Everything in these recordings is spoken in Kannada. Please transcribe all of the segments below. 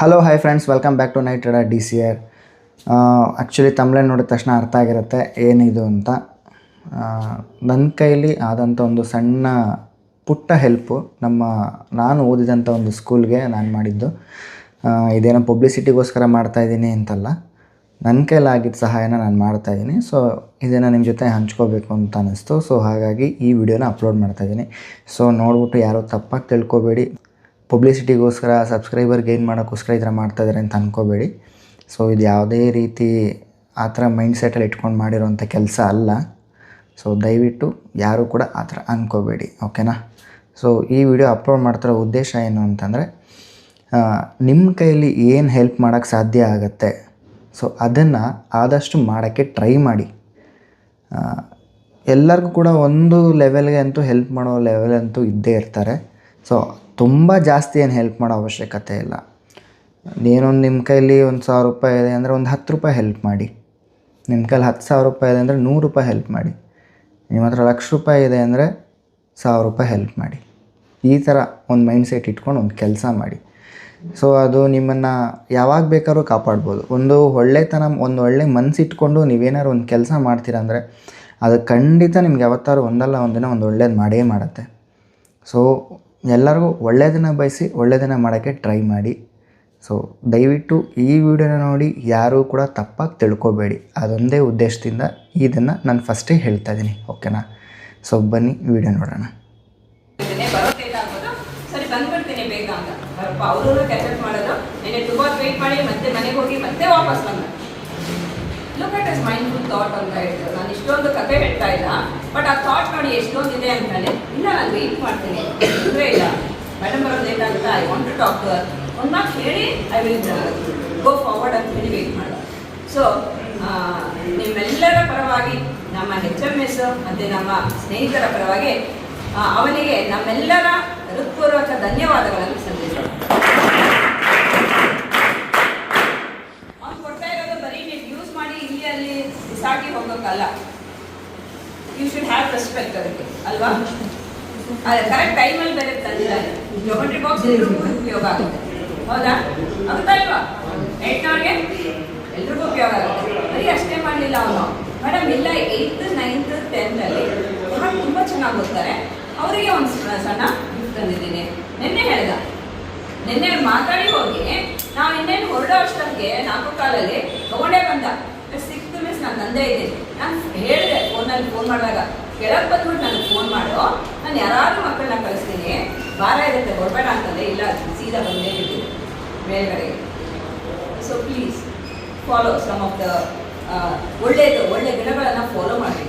Hello hi friends welcome back to night rider D C R actually ತಮ್ಲೆ ನೋಡಿದ ತಕ್ಷಣ ಅರ್ಥ ಆಗಿರುತ್ತೆ. ಏನಿದು ಅಂತ. ನನ್ನ ಕೈಲಿ ಆದಂಥ ಒಂದು ಸಣ್ಣ ಪುಟ್ಟ ಹೆಲ್ಪು ನಮ್ಮ, ನಾನು ಓದಿದಂಥ ಒಂದು ಸ್ಕೂಲ್ಗೆ ನಾನು ಮಾಡಿದ್ದು. ಇದೇನೋ ಪಬ್ಲಿಸಿಟಿಗೋಸ್ಕರ ಮಾಡ್ತಾಯಿದ್ದೀನಿ ಅಂತಲ್ಲ. ನನ್ನ ಕೈಲಾಗಿದ್ದ ಸಹಾಯನ ನಾನು ಮಾಡ್ತಾಯಿದ್ದೀನಿ ಸೊ ಇದನ್ನು ನಿಮ್ಮ ಜೊತೆ ಹಂಚ್ಕೋಬೇಕು ಅಂತ ಅನ್ನಿಸ್ತು. ಸೊ ಹಾಗಾಗಿ ಈ ವಿಡಿಯೋನ ಅಪ್ಲೋಡ್ ಮಾಡ್ತಾಯಿದ್ದೀನಿ ಸೊ ನೋಡ್ಬಿಟ್ಟು ಯಾರೋ ತಪ್ಪಾಗಿ ತಿಳ್ಕೊಬೇಡಿ. ಪಬ್ಲಿಸಿಟಿಗೋಸ್ಕರ ಸಬ್ಸ್ಕ್ರೈಬರ್ ಗೇನ್ ಮಾಡೋಕ್ಕೋಸ್ಕರ ಈ ಥರ ಮಾಡ್ತಾಯಿದ್ದಾರೆ ಅಂತ ಅಂದ್ಕೋಬೇಡಿ ಸೊ ಇದು ಯಾವುದೇ ರೀತಿ ಆ ಥರ ಮೈಂಡ್ ಸೆಟಲ್ಲಿ ಇಟ್ಕೊಂಡು ಮಾಡಿರೋಂಥ ಕೆಲಸ ಅಲ್ಲ. ಸೊ ದಯವಿಟ್ಟು ಯಾರೂ ಕೂಡ ಆ ಥರ ಅಂದ್ಕೋಬೇಡಿ ಓಕೆನಾ? ಸೊ ಈ ವಿಡಿಯೋ ಅಪ್ಲೋಡ್ ಮಾಡ್ತಿರೋ ಉದ್ದೇಶ ಏನು ಅಂತಂದರೆ ನಿಮ್ಮ ಕೈಯಲ್ಲಿ ಏನು ಹೆಲ್ಪ್ ಮಾಡೋಕ್ಕೆ ಸಾಧ್ಯ ಆಗುತ್ತೆ ಸೊ ಅದನ್ನು ಆದಷ್ಟು ಮಾಡೋಕ್ಕೆ ಟ್ರೈ ಮಾಡಿ. ಎಲ್ಲರಿಗೂ ಕೂಡ ಒಂದು ಲೆವೆಲ್ಗೆ ಅಂತೂ ಹೆಲ್ಪ್ ಮಾಡೋ ಲೆವೆಲ್ ಅಂತೂ ಇದ್ದೇ ಇರ್ತಾರೆ. ಸೊ ತುಂಬ ಜಾಸ್ತಿ ಏನು ಹೆಲ್ಪ್ ಮಾಡೋ ಅವಶ್ಯಕತೆ ಇಲ್ಲ. ಏನೊಂದು ನಿಮ್ಮ ಕೈಲಿ ಒಂದು ಸಾವಿರ ರೂಪಾಯಿ ಇದೆ ಅಂದರೆ ಒಂದು ಹತ್ತು ರೂಪಾಯಿ ಹೆಲ್ಪ್ ಮಾಡಿ. ನಿಮ್ಮ ಕೈಲಿ ಹತ್ತು ಸಾವಿರ ರೂಪಾಯಿ ಇದೆ ಅಂದರೆ ನೂರು ರೂಪಾಯಿ ಹೆಲ್ಪ್ ಮಾಡಿ. ನಿಮ್ಮ ಹತ್ರ ಲಕ್ಷ ರೂಪಾಯಿ ಇದೆ ಅಂದರೆ ಸಾವಿರ ರೂಪಾಯಿ ಹೆಲ್ಪ್ ಮಾಡಿ. ಈ ಥರ ಒಂದು ಮೈಂಡ್ ಸೆಟ್ ಇಟ್ಕೊಂಡು ಒಂದು ಕೆಲಸ ಮಾಡಿ. ಸೊ ಅದು ನಿಮ್ಮನ್ನು ಯಾವಾಗ ಬೇಕಾದ್ರೂ ಕಾಪಾಡ್ಬೋದು. ಒಂದು ಒಳ್ಳೆತನ, ಒಂದು ಒಳ್ಳೆ ಮನಸ್ಸಿಟ್ಕೊಂಡು ನೀವೇನಾದ್ರು ಒಂದು ಕೆಲಸ ಮಾಡ್ತೀರಂದರೆ ಅದು ಖಂಡಿತ ನಿಮ್ಗೆ ಯಾವತ್ತಾರು ಒಂದಲ್ಲ ಒಂದಿನ ಒಂದು ಒಳ್ಳೇದು ಮಾಡೇ ಮಾಡುತ್ತೆ. ಸೊ ಎಲ್ಲರಿಗೂ ಒಳ್ಳೆಯದನ್ನು ಬಯಸಿ, ಒಳ್ಳೆಯದನ್ನು ಮಾಡೋಕ್ಕೆ ಟ್ರೈ ಮಾಡಿ. ಸೊ ದಯವಿಟ್ಟು ಈ ವಿಡಿಯೋನ ನೋಡಿ, ಯಾರೂ ಕೂಡ ತಪ್ಪಾಗಿ ತಿಳ್ಕೊಬೇಡಿ. ಅದೊಂದೇ ಉದ್ದೇಶದಿಂದ ಇದನ್ನು ನಾನು ಫಸ್ಟೇ ಹೇಳ್ತಾ ಇದ್ದೀನಿ ಓಕೆನಾ ಸೊ ಬನ್ನಿ, ವಿಡಿಯೋ ನೋಡೋಣ. ಬೇಗ ಅಂತ. ಮಾಡೋದು. ನೆನೆ ತುಂಬಾ ವೇಟ್ ಮಾಡಿ, ಮತ್ತೆ ಮನೆಗೆ ಹೋಗಿ ಮತ್ತೆ ವಾಪಸ್ ಬಂದ. Look at is mindful thought ಅಂತ ಹೇಳ್ತಾರೆ. ನಾನು ಇಷ್ಟೊಂದು ಕತೆ ಹೇಳ್ತಾ ಇಲ್ಲ ಬಟ್ ಆ ಥಾಟ್ ನೋಡಿ ಎಷ್ಟೊಂದು ಇದೆ ಅಂತಾನೆ ಇಲ್ಲ ನಾನು ವೆಯ್ಟ್ ಮಾಡ್ತೀನಿ. ತೊಂದರೆ ಇಲ್ಲ. ಮೇಡಮ್ ಬರೋದು late I want to talk to ಒಂದು ಮಾತು ಹೇಳಿ ಐ ವಿಲ್ ಗೋ ಫಾರ್ವರ್ಡ್ ಅಂತ ಹೇಳಿ ವೆಯ್ಟ್ ಮಾಡ ಸೊ ನಿಮ್ಮೆಲ್ಲರ ಪರವಾಗಿ ನಮ್ಮ ಹೆಚ್ ಎಂ ಎಸ್ ಮತ್ತು ನಮ್ಮ ಸ್ನೇಹಿತರ ಪರವಾಗಿ ಅವನಿಗೆ ನಮ್ಮೆಲ್ಲರ ಹೃತ್ಪೂರ್ವಕ ಧನ್ಯವಾದಗಳನ್ನು ಸಲ್ಲಿಸೋಣ ಅವ್ನು ಕೊಡ್ತಾ ಇರೋದು ಬರೀ ನೀವು ಯೂಸ್ ಮಾಡಿ ಇಲ್ಲಿ ಅಲ್ಲಿ ಹೋಗೋಕ್ಕಲ್ಲ ಯು ಶುಡ್ ಹ್ಯಾವ್ ರೆಸ್ಪೆಕ್ಟ್ ಅದಕ್ಕೆ ಅಲ್ವಾ? ಅದೇ ಕರೆಕ್ಟ್ ಟೈಮಲ್ಲಿ ಬೇರೆ ತಂದಿದ್ದಾರೆ. ಜೊಮೆಟ್ರಿ ಬಾಕ್ಸ್ ಉಪಯೋಗ ಆಗುತ್ತೆ. ಹೌದಾ? ಆಗುತ್ತಾ ಇಲ್ವಾ? ಎಂಟ್ನವ್ರಿಗೆ ಎಲ್ರಿಗೂ ಉಪಯೋಗ ಆಗುತ್ತೆ. ಬರೀ ಅಷ್ಟೇ ಮಾಡಲಿಲ್ಲ ಅವನು. ಮೇಡಮ್ ಇಲ್ಲ ಏಯ್ತ್ ನೈನ್ತ್ ಟೆಂತಲ್ಲಿ ಹಾಗೆ ತುಂಬ ಚೆನ್ನಾಗಿ ಓದ್ತಾರೆ. ಅವರಿಗೆ ಒಂದು ಸಣ್ಣ ಗಿಫ್ಟ್ ತಂದಿದ್ದೀನಿ. ನಿನ್ನೆ ಹೇಳ್ದ. ನಿನ್ನೆ ಮಾತಾಡಿ ಹೋಗಿ ನಾವು ಇನ್ನೇನು ಹೊರಡೋ ಅಷ್ಟೊತ್ತಿಗೆ ನಾಲ್ಕು ಕಾಲಲ್ಲಿ ತಗೊಂಡೇ ಬಂದ. ನಾನು ತಂದೆ ಇದ್ದೀನಿ ನಾನು ಹೇಳಿದೆ ಫೋನಲ್ಲಿ ಫೋನ್ ಮಾಡಿದಾಗ ಕೆಳಗೆ ಬಂದ್ಬಿಟ್ಟು ನನಗೆ ಫೋನ್ ಮಾಡು, ನಾನು ಯಾರಾದ್ರೂ ಮಕ್ಕಳನ್ನ ಕಳಿಸ್ತೀನಿ. ಭಾರ ಇರುತ್ತೆ ಹೊರಬೇಡ ಅಂತಂದೆ. ಇಲ್ಲ, ಸೀದಾ ಬಂದೇ ಇದ್ದೀನಿ ಮೇಲ್ಗಡೆ. So please follow some of the ಒಳ್ಳೆಯದು ಒಳ್ಳೆ ಗಿಡಗಳನ್ನು ಫಾಲೋ ಮಾಡಿ.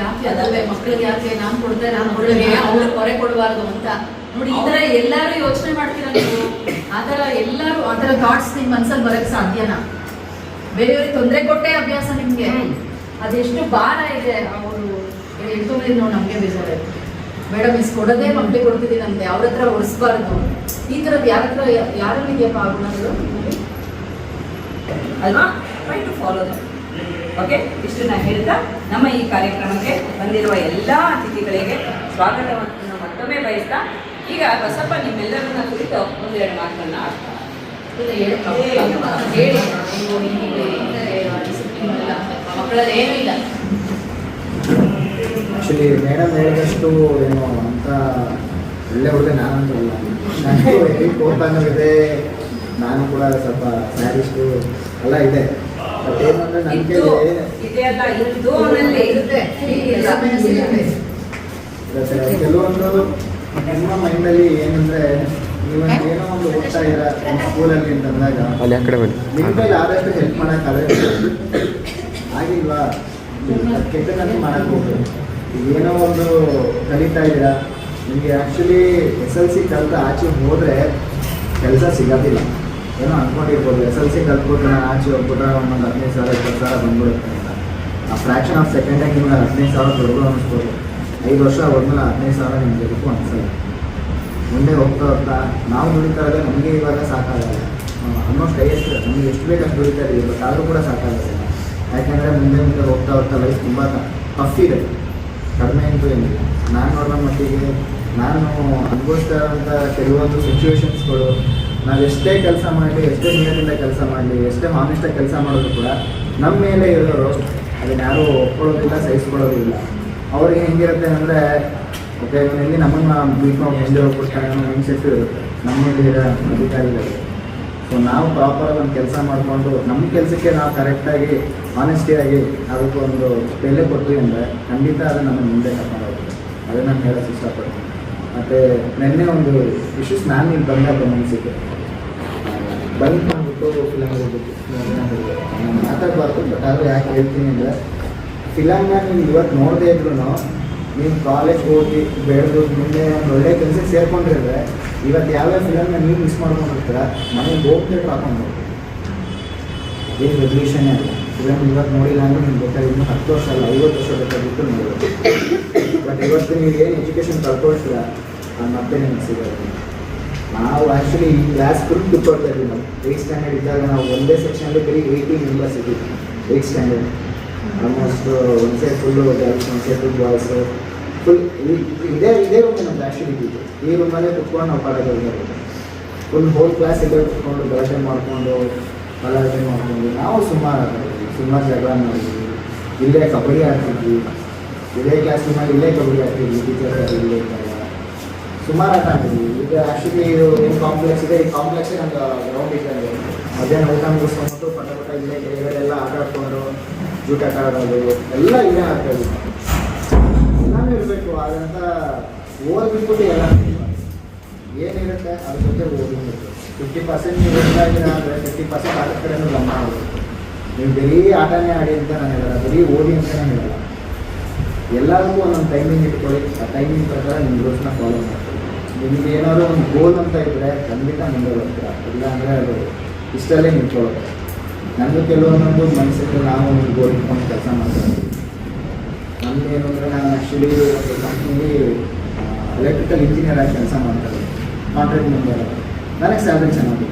ಯಾಕೆ ಅದಲ್ಲೇ ಮಕ್ಕಳಿಗೆ ಯಾಕೆ? ನಾನು ಕೊಡ್ತೇನೆ ನಾನು ಮಕ್ಕಳಿಗೆ ಅವಳು ಕೊರೆ ಕೊಡಬಾರ್ದು ಅಂತ. ನೋಡಿ, ಈ ತರ ಎಲ್ಲಾರು ಯೋಚನೆ ಮಾಡ್ತೀರಾ ನೀವು? ಆ ಥರ ಎಲ್ಲಾರು, ಆ ಥರ ಥಾಟ್ಸ್ ನಿಮ್ಮ ಮನ್ಸಲ್ಲಿ ಬರೋಕ್ಕೆ ಸಾಧ್ಯನಾ? ಬೇರೆಯವ್ರಿಗೆ ತೊಂದರೆ ಕೊಟ್ಟೆ ಅಭ್ಯಾಸ ನಿಮಗೆ. ಅದೆಷ್ಟು ಭಾರ ಇದೆ ಅವರು ಹೇಳ್ಕೊಂಡಿದ್ ನಾವು ನಮಗೆ ಬೇಜಾರಾಯ್ತು. ಮೇಡಮ್ ಇಸ್ ಕೊಡೋದೇ ಕೊಡ್ತಿದ್ದೀನಿ ಕೊಡ್ತಿದ್ದೀನಂತೆ ಅವ್ರ ಹತ್ರ ಒರೆಸ್ಬಾರ್ದು. ಈ ಥರದ್ದು ಯಾರ ಹತ್ರ ಯಾರಲ್ಲಿದೆಯಪ್ಪ ಆ ಗುಣಗಳು ಅಲ್ವಾ? ಟ್ರೈ ಟು ಫಾಲೋ ಓಕೆ ಇಷ್ಟನ್ನ ಹೇಳ್ತಾ ನಮ್ಮ ಈ ಕಾರ್ಯಕ್ರಮಕ್ಕೆ ಬಂದಿರುವ ಎಲ್ಲ ಅತಿಥಿಗಳಿಗೆ ಸ್ವಾಗತವನ್ನು ಮತ್ತೊಮ್ಮೆ ಬಯಸ್ತಾ ಈಗ ಬಸಪ್ಪ ನಿಮ್ಮೆಲ್ಲರನ್ನ ಕುರಿತು ಒಂದೆರಡು ಮಾತುಗಳನ್ನ ಆಡ್ತಾರೆ ಹೇಳು. ಮಕ್ಕಳಲ್ಲಿ ಏನೂ ಇಲ್ಲ ಆ್ಯಕ್ಚುಲಿ ಮೇಡಮ್ ಹೇಳಿದಷ್ಟು ಏನು ಅಂತ ಒಳ್ಳೆ ಹುಡುಗ ನಾನಂತೂ ಇಲ್ಲ ನನಗೂ ಹೆವಿ ಕೋಪನೂ ಇದೆ ನಾನು ಕೂಡ ಸ್ವಲ್ಪ ಸ್ಯಾರಿಸ್ಟು ಎಲ್ಲ ಇದೆ ಬಟ್ ಏನಂದ್ರೆ ನನಗೆ. ಕೆಲವೊಂದು ನಿಮ್ಮ ಮೈಂಡಲ್ಲಿ ಏನಂದರೆ ನೀವು ಏನೋ ಒಂದು ಓದ್ತಾ ಇದ್ದೀರಾ ಸ್ಕೂಲಲ್ಲಿ ಅಂತಂದಾಗ ಅಲ್ಲಿ ಆ ಕಡೆ ಬನ್ನಿ. ಆದಷ್ಟು ಹೆಲ್ಪ್ ಮಾಡೋಕ್ಕಾದ್ರೆ ಆಗಿಲ್ವಾ? ಕೆಟ್ಟದನ್ನು ಮಾಡಕ್ಕೆ ಏನೋ ಒಂದು ಕಲಿತಾ ಇದ್ದೀರಾ? ನಿಮಗೆ ಆ್ಯಕ್ಚುಲಿ ಎಸ್ ಎಲ್ ಸಿ ಕಲಿತು ಆಚೆ ಹೋದರೆ ಕೆಲಸ ಸಿಗೋದಿಲ್ಲ. ಏನೋ ಅಂದ್ಕೊಂಡಿರ್ಬೋದು ಎಸ್ ಎಲ್ ಸಿ ಕಲ್ತ್ಬಿಟ್ಟು ನಾನು ಆಚೆ ಹೋಗ್ಬಿಟ್ರೆ ಒಂದು ಹದಿನೈದು ಸಾವಿರ ಇಪ್ಪತ್ತು ಸಾವಿರ ಬಂದ್ಬಿಡುತ್ತೆ ಅಂತ. ಆ ಫ್ರ್ಯಾಕ್ಷನ್ ಆಫ್ ಸೆಕೆಂಡಾಗಿ ನಿಮ್ಗೆ ಹದಿನೈದು ಸಾವಿರ ದೊಡ್ಡದು ಅನಿಸ್ಬೋದು ಐದು ವರ್ಷ ಹೋದ್ಮೇಲೆ ಹದಿನೈದು ಸಾವಿರ ನಿಮ್ಗೆ ಬೇಕು ಅನಿಸಲ್ಲ ಮುಂದೆ ಹೋಗ್ತಾ ಹೋಗ್ತಾ ನಾವು ದುಡಿತಾ ಇರೋದೇ ನಮಗೆ ಇವಾಗ ಸಾಕಾಗಲ್ಲ ಆಲ್ಮೋಸ್ಟ್ ಹೈಯೆಸ್ಟ್ ನಮಗೆ ಎಷ್ಟು ಬೇಕಷ್ಟು ದುಡಿತಾ ಇದ್ದೀವಿ ಬಟ್ ಆದರೂ ಕೂಡ ಸಾಕಾಗಲ್ಲ ಯಾಕೆಂದರೆ ಮುಂದೆ ಮುಂದೆ ಹೋಗ್ತಾ ಹೋಗ್ತಾ ಲೈಫ್ ತುಂಬ ಟಫ್ ಇದೆ. ಕಡಿಮೆ ಅಂತೂ ಏನಿಲ್ಲ. ನಾನು ನೋಡೋ ಮಟ್ಟಿಗೆ ನಾನು ಅನುಭವಿಸ್ತಾ ಇರೋಂಥ ಕೆಲವೊಂದು ಸಿಚುವೇಶನ್ಸ್ಗಳು ನಾವು ಎಷ್ಟೇ ಕೆಲಸ ಮಾಡಲಿ, ಎಷ್ಟೇ ನಿಯತ್ತಿಂದ ಕೆಲಸ ಮಾಡಲಿ, ಎಷ್ಟೇ ಹಾನೆಸ್ಟಾಗಿ ಕೆಲಸ ಮಾಡೋದು ಕೂಡ ನಮ್ಮ ಮೇಲೆ ಇರೋರು ಅದನ್ನ ಯಾರೂ ಒಪ್ಕೊಳ್ಳೋದಿಲ್ಲ, ಸಹಿಸ್ಕೊಳ್ಳೋದಿಲ್ಲ. ಅವ್ರಿಗೆ ಹೆಂಗಿರುತ್ತೆ ಅಂದರೆ ಓಕೆ ನಮ್ಮನ್ನ ಕಾಮ್ ಮುಂದೆ ಹೋಗ್ಬಿಡ್ತಾನೆ ಮೈಂಡ್ಸೆಟ್ ಮೈಂಡ್ ಸೆಟ್ ಇರುತ್ತೆ ನಮ್ಮ ಮೇಲೆ ಇರೋ ಅಧಿಕಾರಿಗಳಿಗೆ ಸೊ ನಾವು ಪ್ರಾಪರಾಗಿ ಒಂದು ಕೆಲಸ ಮಾಡಿಕೊಂಡು ನಮ್ಮ ಕೆಲಸಕ್ಕೆ ನಾವು ಕರೆಕ್ಟಾಗಿ ಆನೆಸ್ಟಿಯಾಗಿ ಅದಕ್ಕೊಂದು ಬೆಲೆ ಕೊಟ್ಟು ಅಂದರೆ ಖಂಡಿತ ಅದು ನಮ್ಮ ಮುಂದೆ ಕರ್ಕೊಂಡು ಹೋಗುತ್ತೆ ಅದನ್ನು ನಾನು ಹೇಳೋಕ್ಕೆ ಇಷ್ಟಪಡ್ತೀನಿ. ಮತ್ತು ನಿನ್ನೆ ಒಂದು ಇಶ್ಯೂಸ್ ನಾನು ಇಲ್ಲಿ ಬಂದಾಗ ಗಮನಿಸಿದ್ದೆ. ಬಂದ್ ಮಾಡಿಬಿಟ್ಟು ಫಿಲಮ್ ಹೋಗ್ಬಿಟ್ಟು ನಾನು ಮಾತಾಡಬಾರ್ದು ಬಟ್ ಆದರೂ ಯಾಕೆ ಹೇಳ್ತೀನಿ ಅಂದರೆ ಫಿಲಮ್ನ ನೀವು ಇವತ್ತು ನೋಡದೇ ಇದ್ರು ನೀವು ಕಾಲೇಜ್ ಹೋಗಿ ಬೆಳೆದು ಮುಂದೆ ಒಂದು ಒಳ್ಳೆ ಕೆಲಸಕ್ಕೆ ಸೇರ್ಕೊಂಡಿದ್ರೆ ಇವತ್ತು ಯಾವ್ಯಾವ ಫಿಲಮ್ನ ನೀವು ಮಿಸ್ ಮಾಡ್ಕೊಂಡಿರ್ತೀರ, ಮನೆಗೆ ಹೋಗ್ತಿಟ್ಟು ಹಾಕೊಂಡು ಏನು ರೆಸಲ್ಯೂಷನ್ ಅಲ್ಲ ಫಿಲಮ್ ಇವತ್ತು ನೋಡಿಲ್ಲ ಅಂದ್ರೆ ನಿಮ್ಗೆ ಗೊತ್ತಾಗ ಇನ್ನೂ ಹತ್ತು ವರ್ಷ ಅಲ್ಲ, ಐವತ್ತು ವರ್ಷ ಬೇಕಾಗಿತ್ತು ನೋಡೋದು ಬಟ್ ಇವತ್ತು ನೀವು ಏನು ಎಜುಕೇಷನ್ ಕಳ್ಕೊಳ್ತೀರ, ಅದು ಮತ್ತೆ ನಿಮ್ಗೆ ಸಿಗೋದು ನಾವು ಆ್ಯಕ್ಚುಲಿ ಈ ಕ್ಲಾಸ್ ಫುಲ್ ಕೂತ್ಕೊಳ್ತಾ ಇದ್ವಿ ನಾವು. ಏಯ್ಟ್ ಸ್ಟ್ಯಾಂಡರ್ಡ್ ಇದ್ದಾಗ ನಾವು ಒಂದೇ ಸೆಕ್ಷನಲ್ಲಿ ಬರೀ ಏಯ್ಟಿ ಮೆಂಬರ್ಸ್ ಇದ್ದೀವಿ ಏಯ್ಟ್ ಸ್ಟ್ಯಾಂಡರ್ಡ್ ಆಲ್ಮೋಸ್ಟ್ ಒಂದು ಸೈಡ್ ಫುಲ್ಲು ಗರ್ಲ್ಸ್ ಒಂದು ಸೈಡ್ ಫುಲ್ ಬಾಯ್ಸ್ ಫುಲ್ ಇದೇ ಇದೇ ರೂಮ್ ನಮ್ದು ಆ್ಯಕ್ಚುಲಿ ಇದ್ದಿದ್ದು ಈ ರೂಮಲ್ಲೇ ಕುತ್ಕೊಂಡು ನಾವು ಪಾಠ ಕೇಳ್ತಾ ಫುಲ್ ಹೋಲ್ ಕ್ಲಾಸ್ ಇಲ್ಲೇ ಕುತ್ಕೊಂಡು ಗಲಾಟೆ ಮಾಡಿಕೊಂಡು ಗಲಾಟೆ ಮಾಡಿಕೊಂಡು ನಾವು ಸುಮಾರು ಆಡಿದ್ವಿ ಸುಮಾರು ಜಗಳ ಮಾಡಿದ್ವಿ ಇಲ್ಲೇ ಕಬಡ್ಡಿ ಆಡ್ತಿದ್ವಿ ಇದೇ ಕ್ಲಾಸ್ ಮಾಡಿ ಇಲ್ಲೇ ಕಬಡ್ಡಿ ಆಡ್ತಿದ್ವಿ ಟೀಚರ್ಸ್ ಇಲ್ಲೇ ಇದ್ದಾಗ ಸುಮಾರು ಆಟ ಆಡ್ತಿದ್ವಿ ಈಗ ಆ್ಯಕ್ಚುಲಿ ಇದು ಏನು ಕಾಂಪ್ಲೆಕ್ಸ್ ಇದೆ ಈ ಕಾಂಪ್ಲೆಕ್ಸೇ ನಮ್ಗೆ ಗ್ರೌಂಡ್ ಇದ್ದಂಗೆ ಮಧ್ಯಾಹ್ನ ಊಟ ಮುಗಿಸ್ಕೊಂಡು ಪಟ ಪಟ ಇಲ್ಲೇ ಕೆಳಗಡೆಲ್ಲ ಆಟ ಆಡ್ಕೊಂಡು ಜೂಟಾಟ ಆಡೋದು ಎಲ್ಲ ಇಲ್ಲೇ ಇದ್ವಿ ಎಲ್ಲಾನು ಇರಬೇಕು ಆದಂತ ಓದ್ಬಿಟ್ಬಿಟ್ಟು ಎಲ್ಲ ಏನಿರುತ್ತೆ, ಅದ್ರ ಜೊತೆ ಓದಿರ್ಬೇಕು ಫಿಫ್ಟಿ ಪರ್ಸೆಂಟ್ ನೀವು ಇದ್ದೀರಾ ಅಂದರೆ ಫಿಫ್ಟಿ ಪರ್ಸೆಂಟ್ ಅದ್ರ ಕಡೆನೂ ಗಮನ ಹೋಗುತ್ತೆ ನೀವು ಬರೀ ಆಟನೇ ಆಡಿ ಅಂತ ನಾನು ಹೇಳಲ್ಲ, ಬರೀ ಓದಿ ಅಂತ ನಾನು ಹೇಳಲ್ಲ. ಎಲ್ಲರಿಗೂ ಒಂದೊಂದು ಟೈಮಿಂಗ್ ಇಟ್ಕೊಳ್ಳಿ. ಆ ಟೈಮಿಂಗ್ ಪ್ರಕಾರ ನಿಮ್ಮ ರೋಸ್ನ ಫಾಲೋ ಮಾಡ್ಕೊಳ್ಳಿ. ನಿಮಗೆ ಏನಾದ್ರು ಒಂದು ಗೋಲ್ ಅಂತ ಇದ್ದರೆ ಖಂಡಿತ ಮುಂದೆ ಬರ್ತೀರ? ಇಲ್ಲ ಅಂದರೆ ಅದು ಇಷ್ಟಲ್ಲೇ ನಿಂತ್ಕೊಳ್ಳುತ್ತೆ ನನಗೂ ಕೆಲವೊಂದೊಂದು ಮನಸ್ಸಿಗೆ ನಾವು ಒಂದು ಗೋಲ್ ಇಟ್ಕೊಂಡು ಕೆಲಸ ಮಾಡ್ತಾ ನಮಗೇನು ಅಂದರೆ ನಾನು ಆ್ಯಕ್ಚುಲಿ ಒಂದು ಕಂಪ್ನಿಲಿ ಎಲೆಕ್ಟ್ರಿಕಲ್ ಇಂಜಿನಿಯರ್ ಆಗಿ ಕೆಲಸ ಮಾಡ್ತಾರೆ ಕಾಂಟ್ರಾಕ್ಟ್ ಮೆಂಬರ್ ನನಗೆ ಸ್ಯಾಲ್ರಿ ಚೆನ್ನಾಗಿ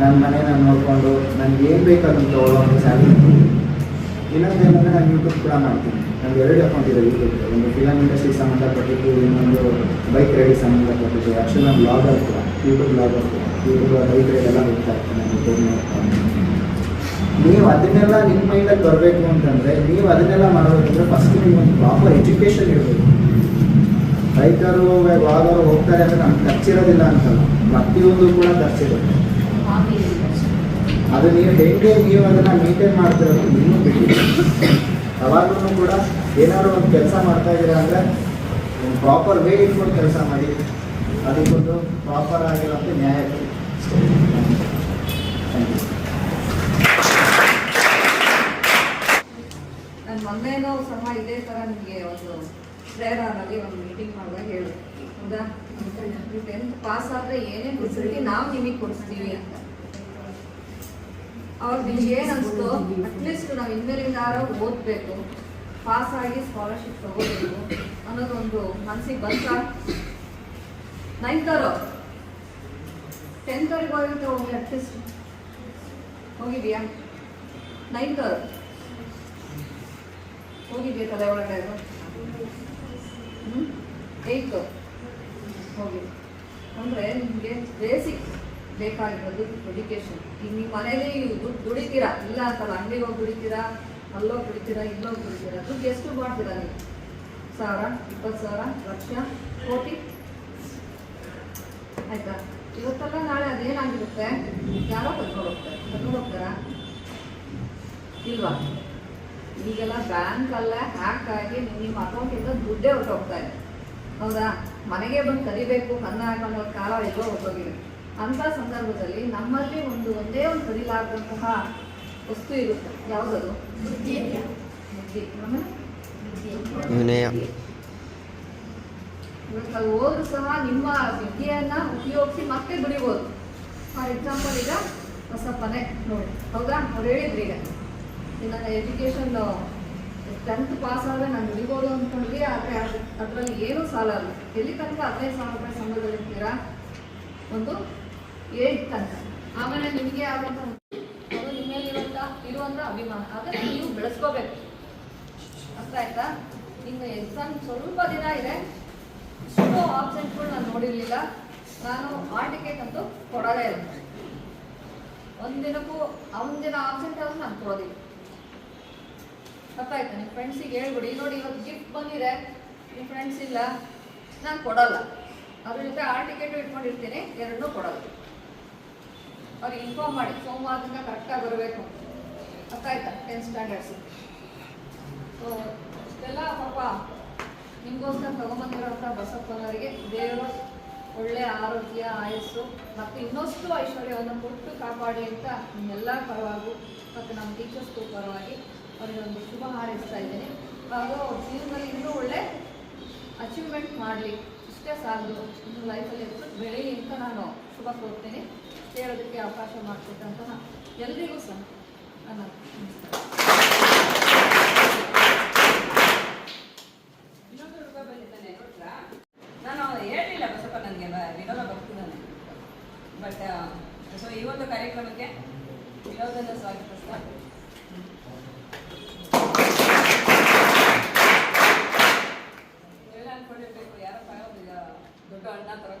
ನನ್ನ ಮನೆ ನಾನು ನೋಡಿಕೊಂಡು ನನಗೆ ಏನು ಬೇಕು ಅದನ್ನು ತೊಗೊಳ್ಳೋ ಸ್ಯಾಲ್ರಿ ಇನ್ನೊಂದು ಏನಂದರೆ ನಾನು ಯೂಟ್ಯೂಬ್ ಕೂಡ ಮಾಡ್ತೀನಿ. ನನಗೆ ಎರಡು ಅಕೌಂಟ್ ಇದೆ ಯೂಟ್ಯೂಬ್ ಒಂದು ಫಿಲಮ್ ಇಂಡಸ್ಟ್ರಿಗೆ ಸಂಬಂಧಪಟ್ಟಿದ್ದು, ಇನ್ನೊಂದು ಬೈಕ್ ರೈಡಿಗೆ ಸಂಬಂಧಪಟ್ಟಿದ್ದು ಆ್ಯಕ್ಚುಲಿ ನಾನು ಬ್ಲಾಗರ್ ಕೂಡ. ಯೂಟ್ಯೂಬ್ ಬ್ಲಾಗರ್ ಕೂಡ. ಯೂಟ್ಯೂಬ್ ಬೈಕ್ ರೈಡ್ ಎಲ್ಲ ಹೋಗ್ತಾ ಇರ್ತೀನಿ, ನಾನು ನೀವು ಅದನ್ನೆಲ್ಲ ನಿಮ್ಮ ಮೈಂಡಲ್ಲಿ ಬರಬೇಕು ಅಂತಂದರೆ ನೀವು ಅದನ್ನೆಲ್ಲ ಮಾಡಬೇಕಂದ್ರೆ ಫಸ್ಟ್ ನಿಮ್ಗೆ ಒಂದು ಪ್ರಾಪರ್ ಎಜುಕೇಷನ್ ಇರಬೇಕು. ರೈತರು ಯಾವಾಗಾದ್ರು ಹೋಗ್ತಾರೆ ಅಂದರೆ ನಮ್ಗೆ ಖರ್ಚಿರೋದಿಲ್ಲ ಅಂತಲ್ಲ. ಪ್ರತಿಯೊಂದು ಕೂಡ ಖರ್ಚಿರುತ್ತೆ. ಅದು ನೀವು ಹೇಗೆ ನೀವು ಅದನ್ನು ಮೇಂಟೈನ್ ಮಾಡ್ತಿರೋದು ಇನ್ನೂ ಬಿಡಿ ಯಾವಾಗಲೂ ಕೂಡ ಏನಾದ್ರು ಒಂದು ಕೆಲಸ ಮಾಡ್ತಾ ಇದ್ದೀರಾ ಅಂದರೆ ಒಂದು ಪ್ರಾಪರ್ ವೇ ಇಟ್ಕೊಂಡು ಕೆಲಸ ಮಾಡಿ. ಅದಕ್ಕೊಂದು ಪ್ರಾಪರ್ ಆಗಿರೋಂಥ ನ್ಯಾಯ ಥ್ಯಾಂಕ್ ಯು ನಾನು ಮೊನ್ನೆನೂ ಸಹ ಇದೇ ಥರ ನಿಮಗೆ ಒಂದು ಪ್ರೇರಣಲ್ಲಿ ಒಂದು ಮೀಟಿಂಗ್ ಮಾಡುವಾಗ ಹೇಳಿ. ಹೌದಾ? ಟೆಂತ್ ಪಾಸ್ ಆದರೆ ಏನೇನು ಫೆಸಿಲಿಟಿ ನಾವು ನಿಮಗೆ ಕೊಡಿಸ್ತೀವಿ ಅಂತ. ಅವ್ರು ನಿಮ್ಗೆ ಏನು ಅಟ್ಲೀಸ್ಟ್ ನಾವು ಇನ್ಮೇಲಿಂದ ಓದಬೇಕು. ಪಾಸ್ ಆಗಿ ಸ್ಕಾಲರ್ಶಿಪ್ ತಗೋಬೇಕು ಅನ್ನೋದೊಂದು ಮನಸ್ಸಿಗೆ ಬಂತ? ನೈನ್ತವರು ಟೆಂತ್ ಅವ್ರಿಗೆ ಹೋಗಿ ಅಟ್ಲೀಸ್ಟ್ ಹೋಗಿದ್ಯಾ? ನೈನ್ತವರು ಒಳಗಡೆ ಅದು? ಹ್ಞೂ ಏಯ್ತು? ಹೋಗಿ. ಅಂದರೆ ನಿಮಗೆ ಬೇಸಿಕ್ ಬೇಕಾಗಿರೋದು ಎಜುಕೇಷನ್ ಈಗ ನಿಮ್ಮ ಮನೇಲಿ ದುಡ್ಡು ದುಡಿತೀರಾ? ಇಲ್ಲ ಅಂತಲ್ಲ, ಅಂಗಡಿಗೆ ಹೋಗಿ ದುಡಿತೀರಾ? ಅಲ್ಲೋಗಿ ದುಡಿತೀರಾ? ಇಲ್ಲೋಗಿ ದುಡಿತೀರಾ? ದುಡ್ಡು ಎಷ್ಟು ಮಾಡ್ತೀರಾ ನೀವು? ಸಾವಿರ, ಇಪ್ಪತ್ತು ಸಾವಿರ, ಲಕ್ಷ, ಕೋಟಿ? ಆಯಿತಾ? ಇವತ್ತಲ್ಲ ನಾಳೆ ಅದೇನಾಗಿರುತ್ತೆ? ಯಾರೋ ಕರ್ಕೊಂಡು ಹೋಗ್ತಾರೆ. ಕರ್ಕೊಂಡು ಹೋಗ್ತಾರಾ? ಇಲ್ವಾ? ಈಗೆಲ್ಲ ಬ್ಯಾಂಕ್ ಅಲ್ಲ ಹ್ಯಾಕ್ ಆಗಿ ನಿಮ್ಮ ಅಕೌಂಟ್ ಅಕೌಂಟಿಂದ ದುಡ್ಡೇ ಹೊರಟೋಗ್ತಾ ಇದೆ. ಹೌದಾ? ಮನೆಗೆ ಬಂದು ಕರಿಬೇಕು ಕನ್ನ ಹಾಕೊಂಡು ಕಾಲ ಎಲ್ಲೋ ಹೊರಟೋಗಿದೆ. ಅಂಥ ಸಂದರ್ಭದಲ್ಲಿ ನಮ್ಮಲ್ಲಿ ಒಂದು ಒಂದೇ ಒಂದು ಕರಿಲಾಗದಂತಹ ವಸ್ತು ಇರುತ್ತೆ. ಯಾವುದದು? ವಿನಯ. ಇವತ್ತು ಅದು ಹೋದ್ರು ಸಹ ನಿಮ್ಮ ವಿದ್ಯೆಯನ್ನ ಉಪಯೋಗಿಸಿ ಮತ್ತೆ ದುಡಿಬೋದು. ಫಾರ್ ಎಕ್ಸಾಂಪಲ್ ಈಗ ಹೊಸ ಮನೆ ನೋಡಿ. ಹೌದಾ? ಅವ್ರು ಹೇಳಿದ್ರಿ ಈಗ. ನನ್ನ ಎಜುಕೇಷನ್ ಟೆಂತ್ ಪಾಸ್ ಆದರೆ ನಾನು ದುಡಿಬೋದು ಅಂದ್ಕೊಂಡ್ವಿ, ಆದರೆ ಅದರಲ್ಲಿ ಏನೂ ಸಾಲ ಅಲ್ಲ ಎಲ್ಲಿ ತನಕ ಹದಿನೈದು ಸಾವಿರ ರೂಪಾಯಿ ಸಂಬಳದಲ್ಲಿ ಒಂದು ಏಟ್ ತನಕ. ಆಮೇಲೆ ನಿಮಗೆ ಆದಂಥ ಅದು ನಿಮ್ಮ ಮೇಲೆ ಇರುವಂಥ ಅಭಿಮಾನ. ಅದನ್ನು ನೀವು ಬೆಳೆಸ್ಕೋಬೇಕು. ಅರ್ಥ ಆಯ್ತಾ? ಇನ್ನು ಎಕ್ಸಾಮ್ ಸ್ವಲ್ಪ ದಿನ ಇದೆ. ಇಷ್ಟು ಆಬ್ಸೆಂಟ್ಗಳು ನಾನು ನೋಡಿರಲಿಲ್ಲ. ನಾನು ಆ ಟಿಕೆಟ್ ಅಂತೂ ಕೊಡೋದೇ ಇಲ್ಲ. ಒಂದಿನಕ್ಕೂ ಅವನ ದಿನ ಆಬ್ಸೆಂಟ್ ಆದ್ರೂ ನಾನು ಕೊಡೋದಿಲ್ಲ. ತಪ್ಪಾಯ್ತಾ. ನಿಮ್ಮ ಫ್ರೆಂಡ್ಸಿಗೆ ಹೇಳ್ಬಿಡಿ. ನೋಡಿ ಇವತ್ತು ಗಿಫ್ಟ್ ಬಂದಿದೆ. ನಿಮ್ಮ ಫ್ರೆಂಡ್ಸ್ ಇಲ್ಲ, ನಾನು ಕೊಡೋಲ್ಲ. ಅದ್ರ ಜೊತೆ ಆ ಟಿಕೆಟು ಇಟ್ಕೊಂಡಿರ್ತೀನಿ. ಎರಡನ್ನೂ ಕೊಡಲ್ಲ. ಅವ್ರಿಗೆ ಇನ್ಫಾರ್ಮ್ ಮಾಡಿ. ಸೋಮವಾರದಿಂದ ಕರೆಕ್ಟಾಗಿ ಬರಬೇಕು. ಗೊತ್ತಾಯ್ತಾ ಟೆಂತ್ ಸ್ಟ್ಯಾಂಡರ್ಡ್ಸ್ ಸೊ ಇಷ್ಟೆಲ್ಲ ಪಾಪ ನಿಮಗೋಸ್ಕರ ತಗೊಂಬಂದಿರೋಂಥ ಬಸಪ್ಪನವರಿಗೆ ದೇವರು ಒಳ್ಳೆಯ ಆರೋಗ್ಯ, ಆಯಸ್ಸು ಮತ್ತು ಇನ್ನಷ್ಟು ಐಶ್ವರ್ಯವನ್ನು ಕೊಟ್ಟು ಕಾಪಾಡಿ ಅಂತ ನಿಮ್ಮೆಲ್ಲ ಪರವಾಗಿ ಮತ್ತು ನಮ್ಮ ಟೀಚರ್ಸ್ಗೂ ಪರವಾಗಿ ಅವರಿಗೆ ಒಂದು ಶುಭ ಹಾರೈಸ್ತಾ ಇದ್ದೀನಿ. ಹಾಗೂ ಅವ್ರ ಜೀವನದಲ್ಲಿ ಇನ್ನೂ ಒಳ್ಳೆ ಅಚೀವ್ಮೆಂಟ್ ಮಾಡಲಿ. ಇಷ್ಟೇ ಸಾಲದು ಇನ್ನು ಲೈಫಲ್ಲಿ ಬೆಳೆಯಲಿ ಅಂತ ನಾನು ಶುಭ ಕೋರ್ತೇನೆ. ಹೇಳೋದಕ್ಕೆ ಅವಕಾಶ ಮಾಡಿಕೊಟ್ಟಂತಹ ಎಲ್ರಿಗೂ ಸಹ ನನ್ನ ಬಂದಿದ್ದಾನೆ ನಾನು ಹೇಳಲಿಲ್ಲ ನನಗೆ ಬಟ್ ಸೊ ಈ ಒಂದು ಕಾರ್ಯಕ್ರಮಕ್ಕೆ ವಿನೋದನ ಸ್ವಾಗತಿಸ್ತಾ ಎಲ್ಲ ಅನ್ಕೊಂಡಿರ್ಬೇಕು ಯಾರಪ್ಪ ಒಂದು ದೊಡ್ಡ ಅಣ್ಣ ಥರ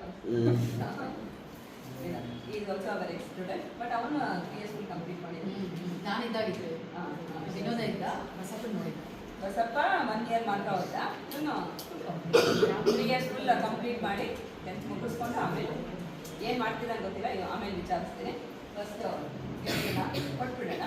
is also our ex student but ಅವನು ಪಿ ಎಸ್ ಸಿ ಕಂಪ್ಲೀಟ್ ಮಾಡಿದ್ದಾನೆ ಹಾ. ವಿನೋದ ಇದ್ದ? ಬಸಪ್ಪನ ನೋಡಿದ್ದ ಬಸಪ್ಪ ಒನ್ ಇಯರ್ ಮಾಡ್ತಾ ಹೋದ. ಇವನು ತ್ರೀ ಇಯರ್ಸ್ ಫುಲ್ ಕಂಪ್ಲೀಟ್ ಮಾಡಿ ಟೆಂತ್ ಮುಗಿಸ್ಕೊಂಡು ಆಮೇಲೆ ಏನು ಮಾಡ್ತಿದ್ದಾನೆ ಗೊತ್ತಿಲ್ಲ. ಆಮೇಲೆ ವಿಚಾರಿಸ್ತೀನಿ. ಫಸ್ಟ್ ಕೊಟ್ಬಿಡೋಣ.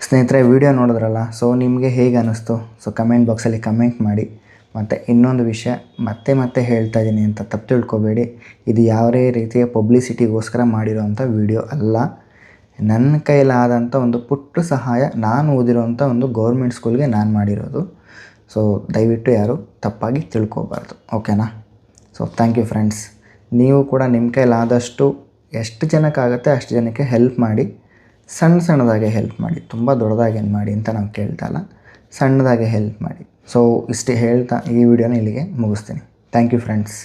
ಸ್ನೇಹಿತರೆ ವಿಡಿಯೋ ನೋಡಿದ್ರಲ್ಲ? ಸೊ ನಿಮಗೆ ಹೇಗೆ ಅನ್ನಿಸ್ತು? ಸೊ ಕಮೆಂಟ್ ಬಾಕ್ಸಲ್ಲಿ ಕಮೆಂಟ್ ಮಾಡಿ. ಮತ್ತು ಇನ್ನೊಂದು ವಿಷಯ, ಮತ್ತೆ ಮತ್ತೆ ಹೇಳ್ತಾ ಇದ್ದೀನಿ ಅಂತ ತಪ್ಪು ತಿಳ್ಕೊಬೇಡಿ. ಇದು ಯಾವುದೇ ರೀತಿಯ ಪಬ್ಲಿಸಿಟಿಗೋಸ್ಕರ ಮಾಡಿರೋವಂಥ ವಿಡಿಯೋ ಅಲ್ಲ. ನನ್ನ ಕೈಲಾದಂಥ ಒಂದು ಪುಟ್ಟ ಸಹಾಯ ನಾನು ಓದಿರೋವಂಥ ಒಂದು ಗೌರ್ಮೆಂಟ್ ಸ್ಕೂಲ್ಗೆ ನಾನು ಮಾಡಿರೋದು. ಸೊ ದಯವಿಟ್ಟು ಯಾರು ತಪ್ಪಾಗಿ ತಿಳ್ಕೊಬಾರ್ದು. ಓಕೆನಾ ಸೊ ಥ್ಯಾಂಕ್ ಯು ಫ್ರೆಂಡ್ಸ್ ನೀವು ಕೂಡ ನಿಮ್ಮ ಕೈಲಾದಷ್ಟು ಎಷ್ಟು ಜನಕ್ಕಾಗತ್ತೆ ಅಷ್ಟು ಜನಕ್ಕೆ ಹೆಲ್ಪ್ ಮಾಡಿ, ಸಣ್ಣ ಸಣ್ಣದಾಗೆ ಹೆಲ್ಪ್ ಮಾಡಿ, ತುಂಬ ದೊಡ್ಡದಾಗಿ ಏನು ಮಾಡಿ ಅಂತ ನಾವು ಕೇಳ್ತಾ ಇಲ್ಲ. ಸಣ್ಣದಾಗೆ ಹೆಲ್ಪ್ ಮಾಡಿ. ಸೊ ಇಷ್ಟೇ ಹೇಳ್ತಾ ಈ ವಿಡಿಯೋನ ಇಲ್ಲಿಗೆ ಮುಗಿಸ್ತೀನಿ. Thank you friends